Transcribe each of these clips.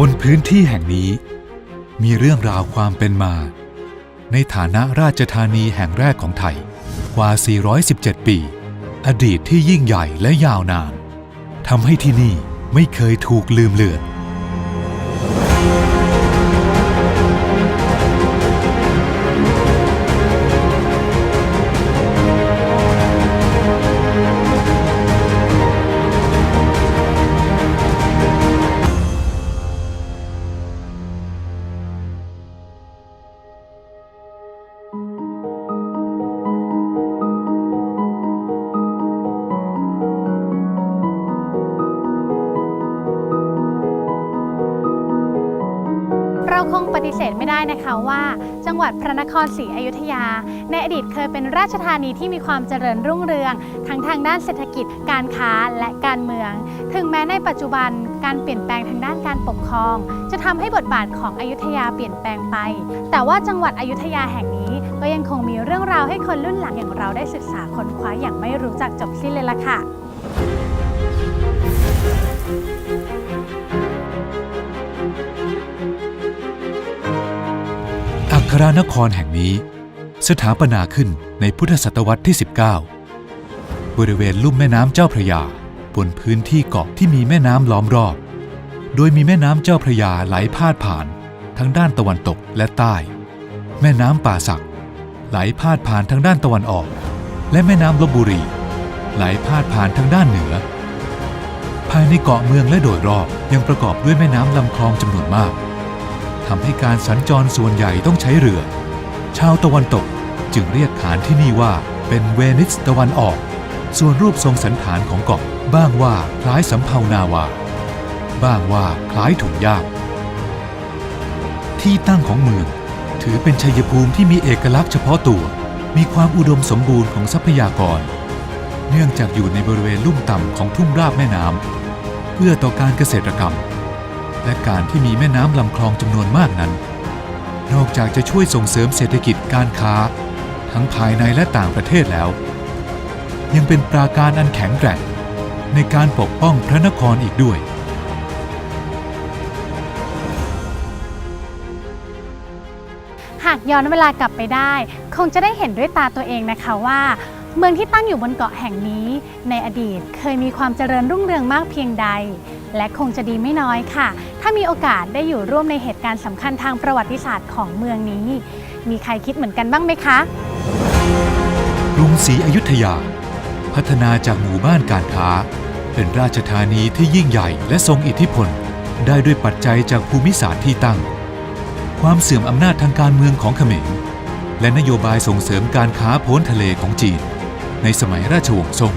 บนพื้นที่แห่งนี้ มีเรื่องราวความเป็นมา ในฐานะราชธานีแห่งแรกของไทยกว่า 417 ปี อดีตที่ยิ่งใหญ่และยาวนานทำให้ที่นี่ไม่เคยถูกลืมเลือน ฏิเสธไม่ได้นะคะว่า จังหวัดพระนครศรีอยุธยา ในอดีตเคยเป็นราชธานีที่มีความเจริญรุ่งเรือง ทั้งทางด้านเศรษฐกิจการค้าและการเมือง ถึงแม้ในปัจจุบันการเปลี่ยนแปลงทางด้านการปกครอง จะทำให้บทบาทของอยุธยาเปลี่ยนแปลงไป แต่ว่าจังหวัดอยุธยาแห่งนี้ก็ยังคงมีเรื่องราวให้คนรุ่นหลังอย่างเราได้ศึกษาค้นคว้าอย่างไม่รู้จักจบสิ้นเลยล่ะค่ะ ครานครแห่งนี้ สถาปนาขึ้นในพุทธศตวรรษที่ 19 บริเวณลุ่มแม่น้ำเจ้าพระยา บนพื้นที่เกาะที่มีแม่น้ำล้อมรอบ โดยมีแม่น้ำเจ้าพระยาไหลพาดผ่านทั้งด้านตะวันตกและใต้ แม่น้ำป่าสัก ไหลพาดผ่านทางด้านตะวันออก และแม่น้ำลบบุรี ไหลพาดผ่านทางด้านเหนือ ภายในเกาะเมืองและโดยรอบยังประกอบด้วยแม่น้ำลำคลองจำนวนมาก ทำให้การสัญจรส่วนใหญ่ต้องใช้เรือ ชาวตะวันตกจึงเรียกฐานที่นี่ว่าเป็นเวนิสตะวันออก ส่วนรูปทรงสันฐานของเกาะบ้างว่าคล้ายสำเภานาวา บ้างว่าคล้ายถุงยากที่ตั้งของเมือง ถือเป็นชัยภูมิที่มีเอกลักษณ์เฉพาะตัว มีความอุดมสมบูรณ์ของทรัพยากร เนื่องจากอยู่ในบริเวณลุ่มต่ำของทุ่งราบแม่น้ำเพื่อต่อการเกษตรกรรม และการที่มีแม่น้ำลำคลองจำนวนมากนั้น นอกจากจะช่วยส่งเสริมเศรษฐกิจการค้า ทั้งภายในและต่างประเทศแล้ว ยังเป็นปราการอันแข็งแกร่งในการปกป้องพระนครอีกด้วย หากย้อนเวลากลับไปได้ คงจะได้เห็นด้วยตาตัวเองนะคะว่า เมืองที่ตั้งอยู่บนเกาะแห่งนี้ ในอดีตเคยมีความเจริญรุ่งเรืองมากเพียงใด และคงจะดีไม่น้อยค่ะ ถ้ามีโอกาสได้อยู่ร่วมในเหตุการณ์สำคัญทางประวัติศาสตร์ของเมืองนี้ มีใครคิดเหมือนกันบ้างไหมคะ กรุงศรีอยุธยา พัฒนาจากหมู่บ้านการค้า เป็นราชธานีที่ยิ่งใหญ่และทรงอิทธิพล ได้ด้วยปัจจัยจากภูมิศาสตร์ที่ตั้ง ความเสื่อมอำนาจทางการเมืองของเขมร และนโยบายส่งเสริมการค้าพ้นทะเลของจีน ในสมัยราชวงศ์ซ่ง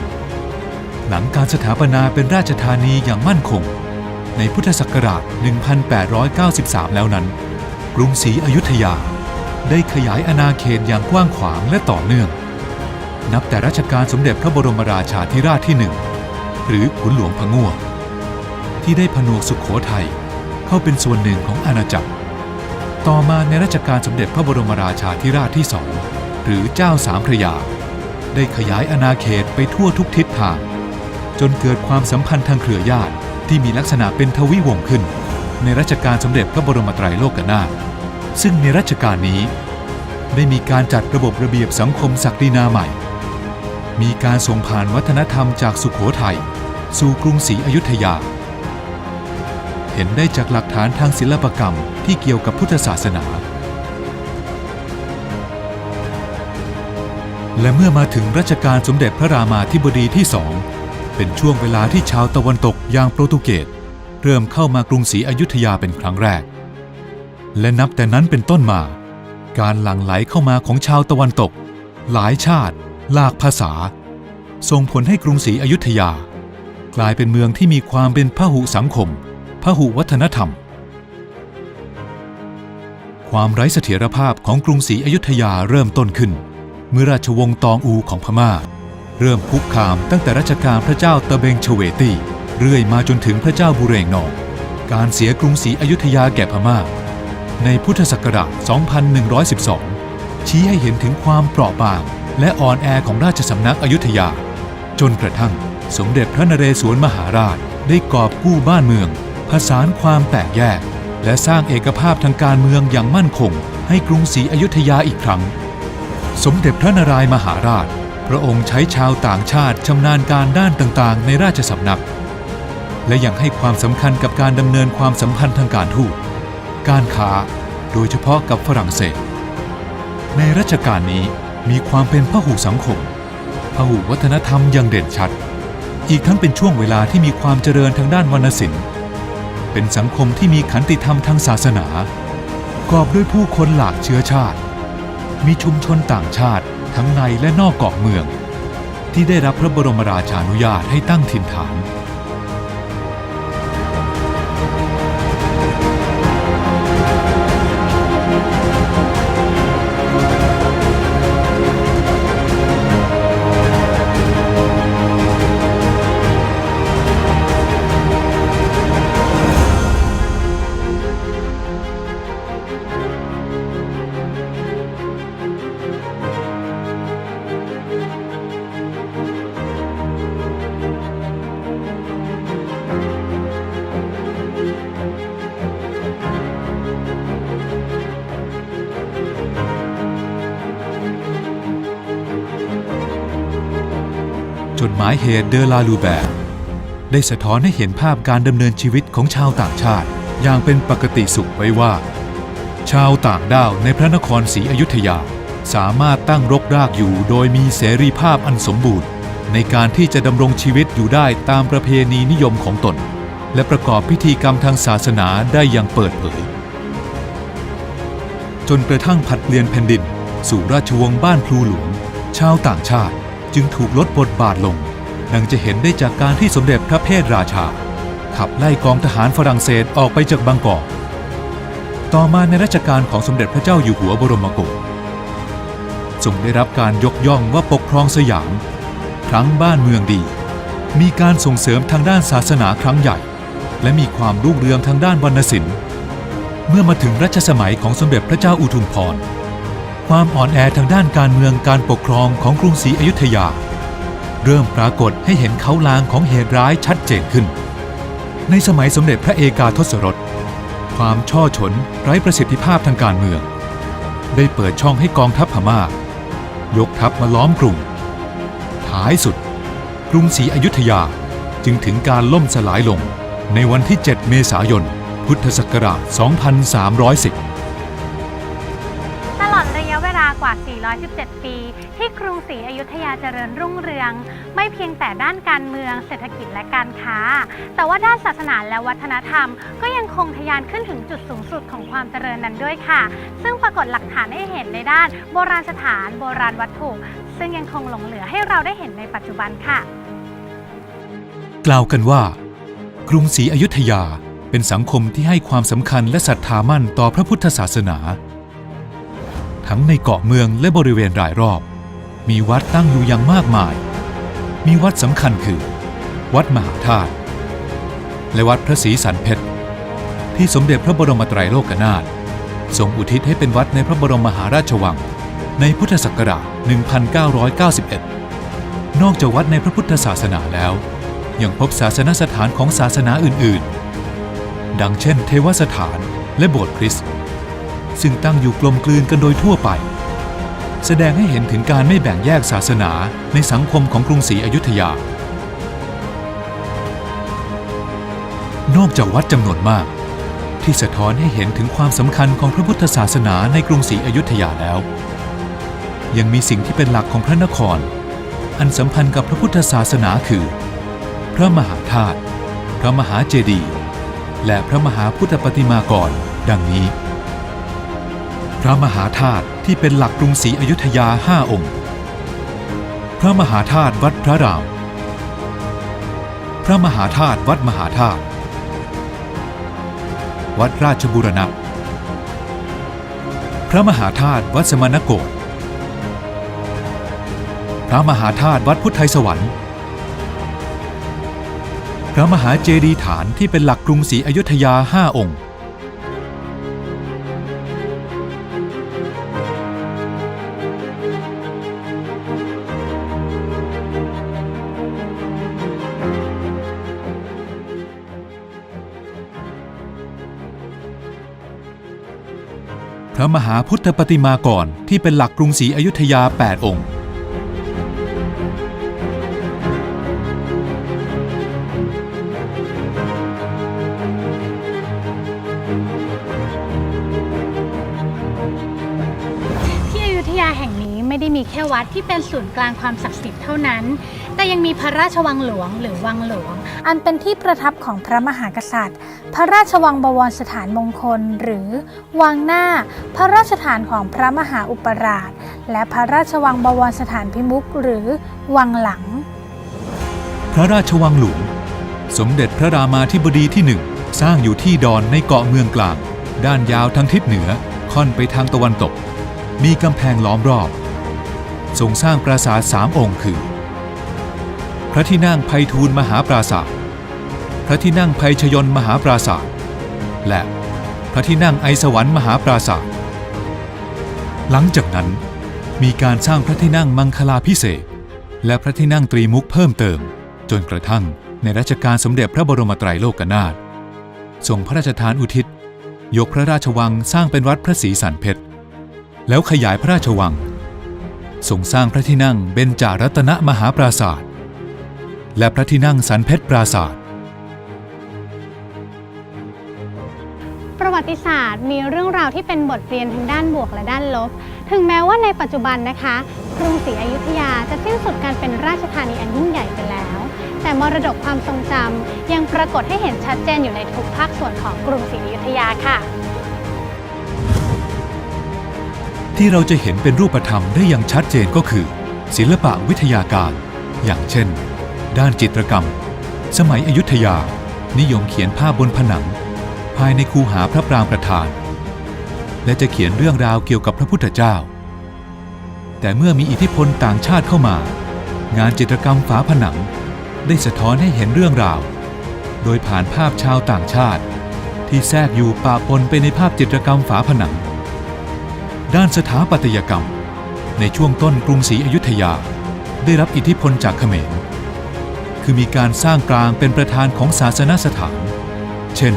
หลังการสถาปนาเป็นราชธานีอย่างมั่นคง ในพุทธศักราช 1893 แล้วนั้น กรุงศรีอยุธยา ได้ขยายอาณาเขตอย่างกว้างขวางและต่อเนื่อง นับแต่รัชกาลสมเด็จพระบรมราชาธิราชที่หนึ่งหรือขุนหลวงพะง่วงที่ได้ผนวกสุขโขทัยเข้าเป็นส่วนหนึ่งของอาณาจักร ต่อมาในรัชกาลสมเด็จพระบรมราชาธิราชที่สองหรือเจ้าสามพระยา ได้ขยายอาณาเขตไปทั่วทุกทิศทาง จนเกิดความสัมพันธ์ทางเครือญาติ ที่มีลักษณะเป็นทวิวงขึ้น ในรัชกาลสมเด็จพระบรมไตรโลกนาถซึ่งในรัชกาลนี้ ได้มีการจัดระบบระเบียบสังคมศักดินาใหม่ มีการส่งผ่านวัฒนธรรมจากสุขโขทัยสู่กรุงศรีอยุธยา เห็นได้จากหลักฐานทางศิลปกรรมที่เกี่ยวกับพุทธศาสนา และเมื่อมาถึงรัชกาลสมเด็จพระรามาธิบดีที่สอง เป็นช่วงเวลาที่ชาวตะวันตกอย่างโปรตุเกสเริ่มเข้ามากรุงศรีอยุธยาเป็นครั้งแรก และนับแต่นั้นเป็นต้นมา การหลั่งไหลเข้ามาของชาวตะวันตก หลายชาติ หลากภาษา ส่งผลให้กรุงศรีอยุธยา กลายเป็นเมืองที่มีความเป็นพหุสังคมพหุวัฒนธรรม ความไร้เสถียรภาพของกรุงศรีอยุธยาเริ่มต้นขึ้น เมื่อราชวงศ์ตองอูของพม่า เริ่มคุกคามตั้งแต่รัชกาลพระเจ้าตะเบงเฉวตีเรื่อยมาจนถึงพระเจ้าบุเรงนองการเสียกรุงศรีอยุธยาแก่พม่า ในพุทธศักราช 2112 ชี้ให้เห็นถึงความเปราะบาง และอ่อนแอของราชสำนักอยุธยา จนกระทั่งสมเด็จพระนเรศวรมหาราชได้กอบกู้บ้านเมือง ผสานความแตกแยก และสร้างเอกภาพทางการเมืองอย่างมั่นคง ให้กรุงศรีอยุธยาอีกครั้ง สมเด็จพระนารายมหาราช พระองค์ใช้ชาวต่างชาติชำนาญการด้านต่างๆ ในราชสำนัก และยังให้ความสำคัญกับการดำเนินความสัมพันธ์ทางการทูตการค้าโดยเฉพาะกับฝรั่งเศส ในรัชกาลนี้มีความเป็นพหุสังคมพหุวัฒนธรรมอย่างเด่นชัด อีกทั้งเป็นช่วงเวลาที่มีความเจริญทางด้านวรรณศิลป์ เป็นสังคมที่มีขันติธรรมทางศาสนากอบด้วยผู้คนหลากเชื้อชาติ มีชุมชนต่างชาติ ทั้งในและนอกเกาะเมือง ที่ได้รับพระบรมราชานุญาตให้ตั้งถิ่นฐานายเหตุเดอลาลูแบร์ได้สะท้อนให้เห็นภาพการดำเนินชีวิตของชาวต่างชาติ อย่างเป็นปกติสุขไว้ว่า ชาวต่างด้าวในพระนครศรีอยุธยา สามารถตั้งรกรากอยู่โดยมีเสรีภาพอันสมบูรณ์ ในการที่จะดำรงชีวิตอยู่ได้ตามประเพณีนิยมของตน และประกอบพิธีกรรมทางศาสนาได้อย่างเปิดเผย จนกระทั่งผัดเปลี่ยนแผ่นดิน สู่ราชวงศ์บ้านพลูหลวงชาวต่างชาติจึงถูกลดบทบาทลง ดังจะเห็นได้จากการที่สมเด็จพระเพทราชา ขับไล่กองทหารฝรั่งเศสออกไปจากบางกอก ต่อมาในรัชกาลของสมเด็จพระเจ้าอยู่หัวบรมโกศทรงได้รับการยกย่องว่าปกครองสยาม ครั้งบ้านเมืองดี มีการส่งเสริมทางด้านศาสนาครั้งใหญ่ และมีความรุ่งเรืองทางด้านวรรณศิลป์ เมื่อมาถึงรัชสมัยของสมเด็จพระเจ้าอุทุมพรความอ่อนแอทางด้านการเมืองการปกครองของกรุงศรีอยุธยา เริ่มปรากฏให้เห็นเขาลางของเหตุร้ายชัดเจนขึ้น ในสมัยสมเด็จพระเอกาทศรส ความช่อฉนไร้ประสิทธิภาพทางการเมือง ได้เปิดช่องให้กองทัพพม่า ยกทัพมาล้อมกรุง ท้ายสุด กรุงศรีอยุธยาจึงถึงการล่มสลายลงในวันที่ 7 เมษายน พุทธศักราช 2310 117 ปี ที่กรุงศรีอยุธยาเจริญรุ่งเรือง ไม่เพียงแต่ด้านการเมืองเศรษฐกิจและการค้า แต่ว่าด้านศาสนาและวัฒนธรรม ก็ยังคงทะยานขึ้นถึงจุดสูงสุดของความเจริญนั้นด้วยค่ะ ซึ่งปรากฏหลักฐานให้เห็นในด้าน โบราณสถาน โบราณวัตถุ ซึ่งยังคงหลงเหลือให้เราได้เห็นในปัจจุบันค่ะ กล่าวกันว่า กรุงศรีอยุธยาเป็นสังคมที่ให้ความสำคัญและศรัทธามั่นต่อพระพุทธศาสนา ทั้งในเกาะเมืองและบริเวณรายรอบ มีวัดตั้งอยู่อย่างมากมาย มีวัดสำคัญคือ วัดมหาธาตุและวัดพระศรีสันเพชร ที่สมเด็จพระบรมไตรโลกนาถทรงอุทิศให้เป็นวัดในพระบรมมหาราชวัง ในพุทธศักราช 1991 นอกจากวัดในพระพุทธศาสนาแล้ว ยังพบศาสนสถานของศาสนาอื่น ๆ ดังเช่น เทวสถานและโบสถ์คริสต์ ซึ่งตั้งอยู่กลมกลืนกันโดยทั่วไป แสดงให้เห็นถึงการไม่แบ่งแยกศาสนาในสังคมของกรุงศรีอยุธยา นอกจากวัดจำนวนมาก ที่สะท้อนให้เห็นถึงความสำคัญของพระพุทธศาสนาในกรุงศรีอยุธยาแล้ว ยังมีสิ่งที่เป็นหลักของพระนคร อันสัมพันธ์กับพระพุทธศาสนาคือ พระมหาธาตุพระมหาเจดีย์และพระมหาพุทธปฏิมากร ดังนี้ พระมหาธาตุที่เป็นหลักกรุงศรีอยุธยาห้าองค์ พระมหาธาตุวัดพระราม พระมหาธาตุวัดมหาธาตุ วัดราชบูรณะ พระมหาธาตุวัดสมณโกฏพระมหาธาตุวัดพุทธไทยสวรรค์ พระมหาเจดีย์ฐานที่เป็นหลักกรุงศรีอยุธยาห้าองค์ มหาพุทธปฏิมากรที่เป็นหลักกรุงศรีอยุธยา 8 องค์ ที่อยุธยาแห่งนี้ไม่ได้มีแค่วัดที่เป็นศูนย์กลางความศักดิ์สิทธิ์เท่านั้น แต่ยังมีพระราชวังหลวงหรือวังหลวง อันเป็นที่ประทับของพระมหากษัตริย์ พระราชวังบวรสถานมงคล หรือ วังหน้า พระราชฐานของพระมหาอุปราช และพระราชวังบวรสถานพิมุขหรือ วังหลัง พระราชวังหลวง สมเด็จพระรามาธิบดีที่หนึ่งสร้างอยู่ที่ดอนในเกาะเมืองกลาง ด้านยาวทางทิศเหนือค่อนไปทางตะวันตก มีกำแพงล้อมรอบ ทรงสร้างปราสาทสามองค์คือ ระที่นั่งไพฑูรย์มหาปราสาทพระที่นั่งไพชยนมหาปราสาทและพระที่นั่งไอสวรรค์มหาปราสาทหลังจากนั้นมีการสร้างพระที่นั่งมังคลาพิเศษ และพระที่นั่งตรีมุกเพิ่มเติม จนกระทั่งในรัชกาลสมเด็จพระบรมไตรโลกนาถทรงพระราชทานอุทิศ ยกพระราชวังสร้างเป็นวัดพระศรีสันเพชรแล้วขยายพระราชวังทรงสร้างพระที่นั่งเบญจารัตนมหาปราศาสตร์ และพระที่นั่งสันเพชรปราศาสตร์ประวัติศาสตร์มีเรื่องราวที่เป็นบทเรียนทั้งด้านบวกและด้านลบ ถึงแม้ว่าในปัจจุบันนะคะกรุงศรีอยุธยาจะสิ้นสุดการเป็นราชธานีอันยิ่งใหญ่ไปแล้ว แต่มรดกความทรงจำยังปรากฏให้เห็นชัดเจนอยู่ในทุกภาคส่วนของกรุงศรีอยุธยาค่ะ ที่เราจะเห็นเป็นรูปธรรมได้อย่างชัดเจนก็คือ ศิลปะวิทยาการ อย่างเช่น ด้านจิตรกรรม สมัยอยุธยา นิยมเขียนภาพบนผนัง ภายในคูหาพระปรางประธาน และจะเขียนเรื่องราวเกี่ยวกับพระพุทธเจ้า แต่เมื่อมีอิทธิพลต่างชาติเข้ามา งานจิตรกรรมฝาผนังได้สะท้อนให้เห็นเรื่องราว โดยผ่านภาพชาวต่างชาติ ที่แทรกอยู่ปะปนไปในภาพจิตรกรรมฝาผนัง ด้านสถาปัตยกรรม ในช่วงต้นกรุงศรีอยุธยา ได้รับอิทธิพลจากเขมร คือมีการสร้างกลางเป็นประธานของศาสนสถาน เช่น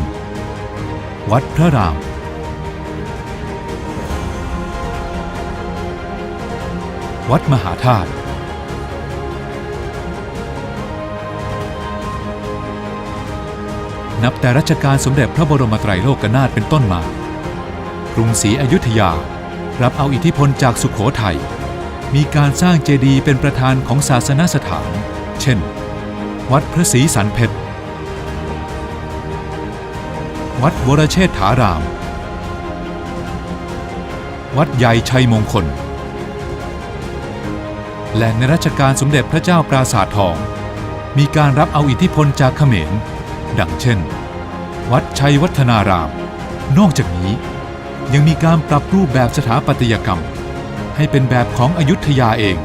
วัดพระราม วัดมหาธาตุ นับแต่รัชกาลสมเด็จพระบรมไตรโลกนาถเป็นต้นมา กรุงศรีอยุธยารับเอาอิทธิพลจากสุขโขทัย มีการสร้างเจดีย์เป็นประธานของศาสนสถาน เช่น วัดพระศรีสันเพชร วัดวรเชษฐาราม วัดใหญ่ชัยมงคล และในรัชกาลสมเด็จพระเจ้าปราสาททอง มีการรับเอาอิทธิพลจากเขมร ดังเช่น วัดชัยวัฒนาราม นอกจากนี้ยังมีการปรับรูปแบบสถาปัตยกรรม ให้เป็นแบบของอยุธยาเอง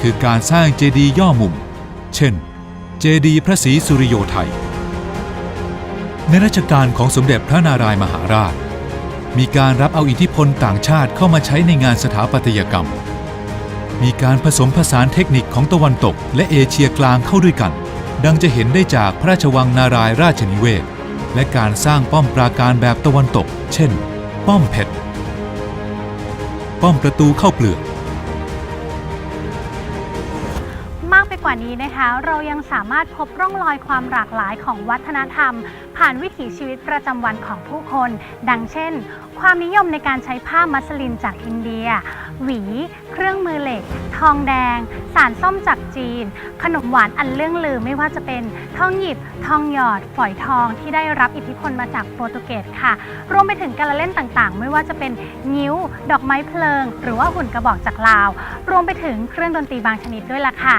คือการสร้างเจดีย์ย่อมุม เช่น เจดีย์พระศรีสุริโยไทย ในรัชกาลของสมเด็จพระนารายมหาราช มีการรับเอาอิทธิพลต่างชาติเข้ามาใช้ในงานสถาปัตยกรรม มีการผสมผสานเทคนิคของตะวันตก และเอเชียกลางเข้าด้วยกัน ดังจะเห็นได้จากพระราชวังนารายราชนิเวศ และการสร้างป้อมปราการแบบตะวันตก เช่น ป้อมเพชรป้อมประตูเข้าเปลือก ว่านี้นะคะ เรายังสามารถพบร่องรอยความหลากหลายของวัฒนธรรม ผ่านวิถีชีวิตประจำวันของผู้คน ดังเช่น ความนิยมในการใช้ผ้ามัสลินจากอินเดีย หวี เครื่องมือเหล็ก ทองแดง สารส้มจากจีน ขนมหวานอันเรื่องลือไม่ว่าจะเป็นทองหยิบ ทองหยอด ฝอยทองที่ได้รับอิทธิพลมาจากโปรตุเกสค่ะ รวมไปถึงการละเล่นต่างๆ ไม่ว่าจะเป็นงิ้ว ดอกไม้เพลิง หรือว่าหุ่นกระบอกจากลาว รวมไปถึงเครื่องดนตรีบางชนิดด้วยล่ะค่ะ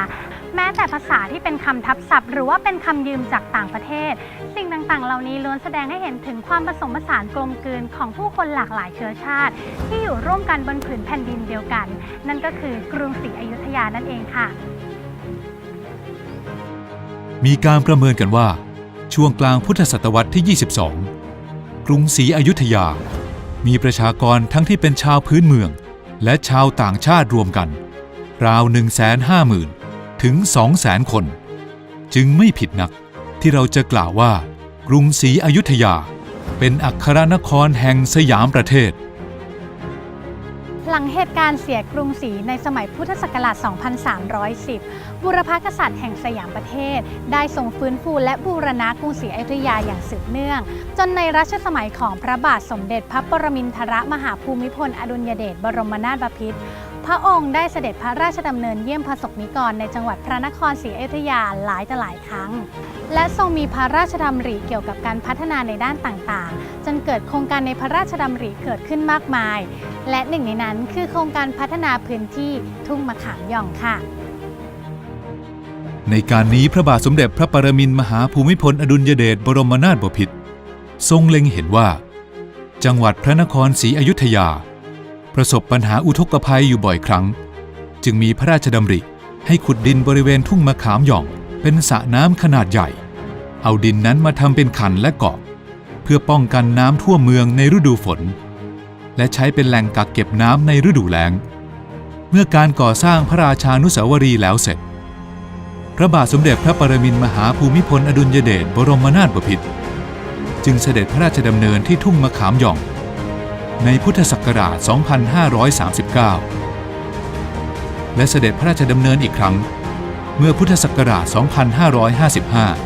แม้แต่ภาษาที่เป็นคำทับศัพท์ หรือว่าเป็นคำยืมจากต่างประเทศ สิ่งต่างๆ เหล่านี้ล้วนแสดงให้เห็นถึงความผสมผสานกลมกลืนของผู้คนหลากหลายเชื้อชาติ ที่อยู่ร่วมกันบนผืนแผ่นดินเดียวกัน นั่นก็คือกรุงศรีอยุธยานั่นเองค่ะ มีการประเมินกันว่า ช่วงกลางพุทธศตวรรษที่ 22 กรุงศรีอยุธยา มีประชากรทั้งที่เป็นชาวพื้นเมือง และชาวต่างชาติรวมกัน ราว 150,000 ถึง200,000คน จึงไม่ผิดนักที่เราจะกล่าวว่า กรุงศรีอยุธยา เป็นอัครนครแห่งสยามประเทศ หลังเหตุการณ์เสียกรุงศรีในสมัยพุทธศักราช 2310 บุรพกษัตริย์แห่งสยามประเทศ ได้ทรงฟื้นฟูและบูรณะกรุงศรีอยุธยาอย่างสืบเนื่อง จนในรัชสมัยของพระบาทสมเด็จพระปรมินทรมหาภูมิพลอดุลยเดชบรมนาถบพิตร ระองค์ได้เสด็จพระราชดำเนินเยี่ยมประสบนิกรในจังหวัดพระนครศรีอยุธยาหลายต่อหลายครั้ง และทรงมีพระราชดำริเกี่ยวกับการพัฒนาในด้านต่างๆ จนเกิดโครงการในพระราชดำริเกิดขึ้นมากมาย และหนึ่งในนั้นคือโครงการพัฒนาพื้นที่ทุ่งมะขามหย่องค่ะ ในการนี้พระบาทสมเด็จพระปรมินทรมหาภูมิพลอดุลยเดชบรมนาถบพิตรทรงเล็งเห็นว่า จังหวัดพระนครศรีอยุธยา ประสบปัญหาอุทกภัยอยู่บ่อยครั้ง จึงมีพระราชดำริให้ขุดดินบริเวณทุ่งมะขามหย่อง เป็นสระน้ำขนาดใหญ่ เอาดินนั้นมาทำเป็นขันและเกาะ เพื่อป้องกันน้ำท่วมเมืองในฤดูฝน และใช้เป็นแหล่งกักเก็บน้ำในฤดูแล้ง เมื่อการก่อสร้างพระราชานุสาวรีย์แล้วเสร็จ พระบาทสมเด็จพระปรมินทรมหาภูมิพลอดุลยเดชบรมนาถบพิตรจึงเสด็จพระราชดำเนินที่ทุ่งมะขามหย่อง ในพุทธศักราช 2539 และเสด็จพระราชดำเนินอีกครั้ง เมื่อพุทธศักราช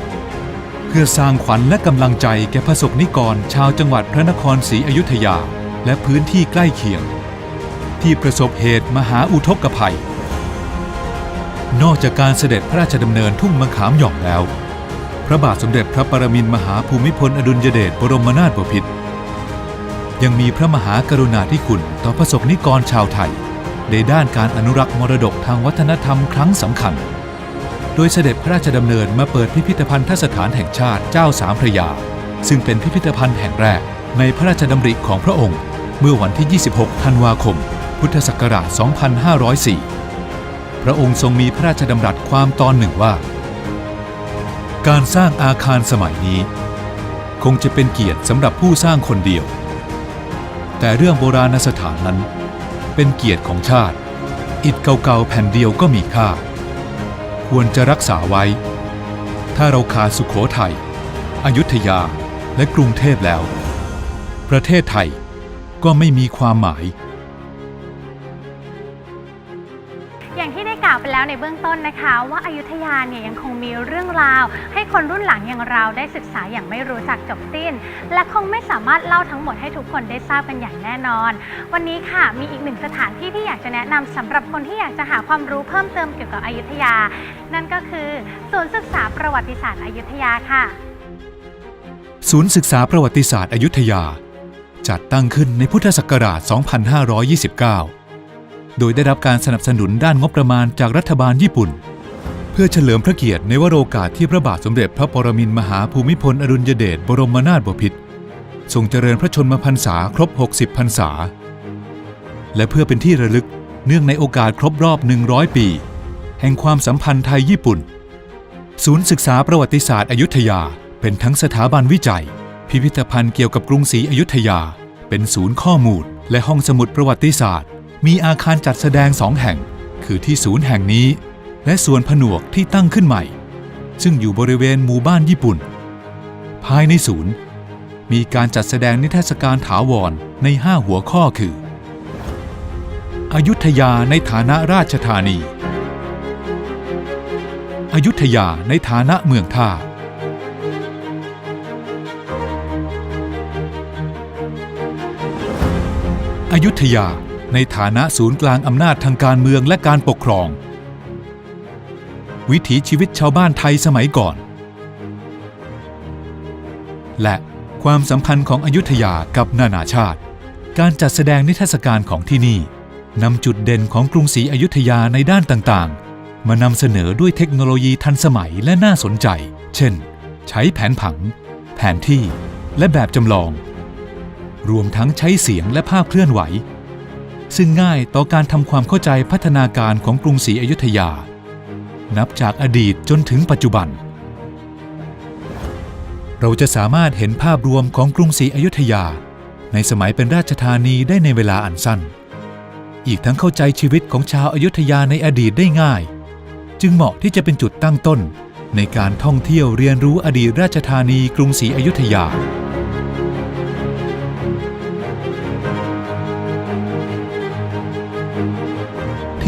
2555 เพื่อสร้างขวัญและกำลังใจแก่ประสบนิกรชาวจังหวัดพระนครศรีอยุธยาและพื้นที่ใกล้เคียง ที่ประสบเหตุมหาอุทกภัย นอกจากการเสด็จพระราชดำเนินทุ่งมะขามหย่องแล้ว พระบาทสมเด็จพระปรมินทรมหาภูมิพลอดุลยเดชบรมนาถบพิตร ยังมีพระมหากรุณาธิคุณต่อประสบนิกรชาวไทย ในด้านการอนุรักษ์มรดกทางวัฒนธรรมครั้งสำคัญ โดยเสด็จพระราชดำเนินมาเปิดพิพิธภัณฑ์สถานแห่งชาติเจ้าสามพระยา ซึ่งเป็นพิพิธภัณฑ์แห่งแรกในพระราชดำริของพระองค์ เมื่อวันที่ 26 ธันวาคม พุทธศักราช 2504 พระองค์ทรงมีพระราชดำรัสความตอนหนึ่งว่า การสร้างอาคารสมัยนี้ คงจะเป็นเกียรติสำหรับผู้สร้างคนเดียว แต่เรื่องโบราณสถานนั้น เป็นเกียรติของชาติ อิฐเก่าๆแผ่นเดียวก็มีค่า ควรจะรักษาไว้ ถ้าเราขาดสุขโขทัยอยุธยาและกรุงเทพแล้ว ประเทศไทยก็ไม่มีความหมาย แล้วในเบื้องต้นนะคะ ว่าอายุทยาเนี่ยยังคงมีเรื่องราว ให้คนรุ่นหลังอย่างเราได้ศึกษาอย่างไม่รู้จักจบสิ้น และคงไม่สามารถเล่าทั้งหมดให้ทุกคนได้ทราบกันอย่างแน่นอน วันนี้ค่ะมีอีกหนึ่งสถานที่ที่อยากจะแนะนำสำหรับคนที่อยากจะหาความรู้เพิ่มเติมเกี่ยวกับอยุธยา นั่นก็คือศูนย์ศึกษาประวัติศาสตร์อยุธยาค่ะ ศูนย์ศึกษาประวัติศาสตร์อยุธยา จัดตั้งขึ้นในพุทธศักราช 2529 โดยได้รับการสนับสนุนด้านงบประมาณจากรัฐบาลญี่ปุ่น เพื่อเฉลิมพระเกียรติในวโรกาสที่พระบาทสมเด็จพระปรมินทรมหาภูมิพลอดุลยเดชบรมนาถบพิตรทรงเจริญพระชนมพรรษาครบ 60 พรรษา และเพื่อเป็นที่ระลึกเนื่องในโอกาสครบรอบ 100 ปี แห่งความสัมพันธ์ไทยญี่ปุ่น ศูนย์ศึกษาประวัติศาสตร์อยุธยา เป็นทั้งสถาบันวิจัย พิพิธภัณฑ์เกี่ยวกับกรุงศรีอยุธยา เป็นศูนย์ข้อมูล และห้องสมุดประวัติศาสตร์ มีอาคารจัดแสดงสองแห่ง คือที่ศูนย์แห่งนี้ และส่วนผนวกที่ตั้งขึ้นใหม่ ซึ่งอยู่บริเวณหมู่บ้านญี่ปุ่น ภายในศูนย์ มีการจัดแสดงนิทรรศการถาวรใน 5 หัวข้อคืออยุธยาในฐานะราชธานีอยุธยาในฐานะเมืองท่าอยุธยา ในฐานะศูนย์กลางอำนาจทางการเมืองและการปกครอง วิถีชีวิตชาวบ้านไทยสมัยก่อน และความสัมพันธ์ของอยุธยากับนานาชาติ การจัดแสดงนิทรรศการของที่นี่นำจุดเด่นของกรุงศรีอยุธยาในด้านต่างๆ มานำเสนอด้วยเทคโนโลยีทันสมัยและน่าสนใจ เช่น ใช้แผนผัง แผนที่ และแบบจำลอง รวมทั้งใช้เสียงและภาพเคลื่อนไหว ซึ่งง่ายต่อการทำความเข้าใจพัฒนาการของกรุงศรีอยุธยา นับจากอดีตจนถึงปัจจุบัน เราจะสามารถเห็นภาพรวมของกรุงศรีอยุธยา ในสมัยเป็นราชธานีได้ในเวลาอันสั้น อีกทั้งเข้าใจชีวิตของชาวอายุทยาในอดีตได้ง่าย จึงเหมาะที่จะเป็นจุดตั้งต้นในการท่องเที่ยวเรียนรู้อดีตราชธานีกรุงศรีอยุธยา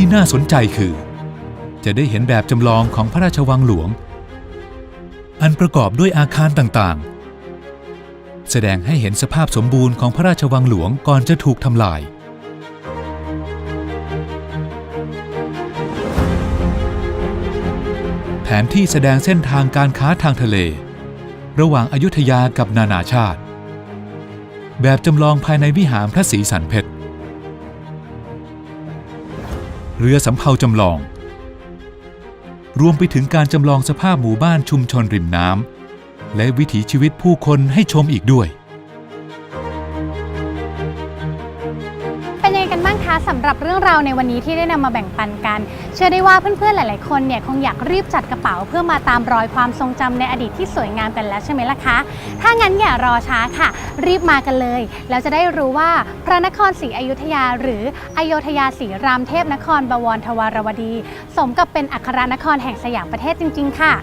ที่น่าสนใจคือ จะได้เห็นแบบจำลองของพระราชวังหลวง อันประกอบด้วยอาคารต่างๆ แสดงให้เห็นสภาพสมบูรณ์ของพระราชวังหลวงก่อนจะถูกทำลายแผนที่แสดงเส้นทางการค้าทางทะเล ระหว่างอายุทยากับนานาชาติ แบบจำลองภายในวิหารพระศรีสันเพชร เรือสำเภาจำลอง รวมไปถึงการจำลองสภาพหมู่บ้านชุมชนริมน้ำและวิถีชีวิตผู้คนให้ชมอีกด้วย เรื่องราวในวันนี้ที่ได้นำมาแบ่งปันกัน เชื่อได้ว่าเพื่อนๆหลาย ๆ คนเนี่ยคงอยากรีบจัดกระเป๋าเพื่อมาตามรอยความทรงจำในอดีตที่สวยงามกันแล้วใช่ไหมล่ะคะ ถ้างั้นอย่ารอช้าค่ะ รีบมากันเลย แล้วจะได้รู้ว่าพระนครศรีอยุธยา หรืออโยธยาศรีรามเทพนครบวรทวารวดี สมกับเป็นอัครนครแห่งสยามประเทศจริง ๆ ค่ะ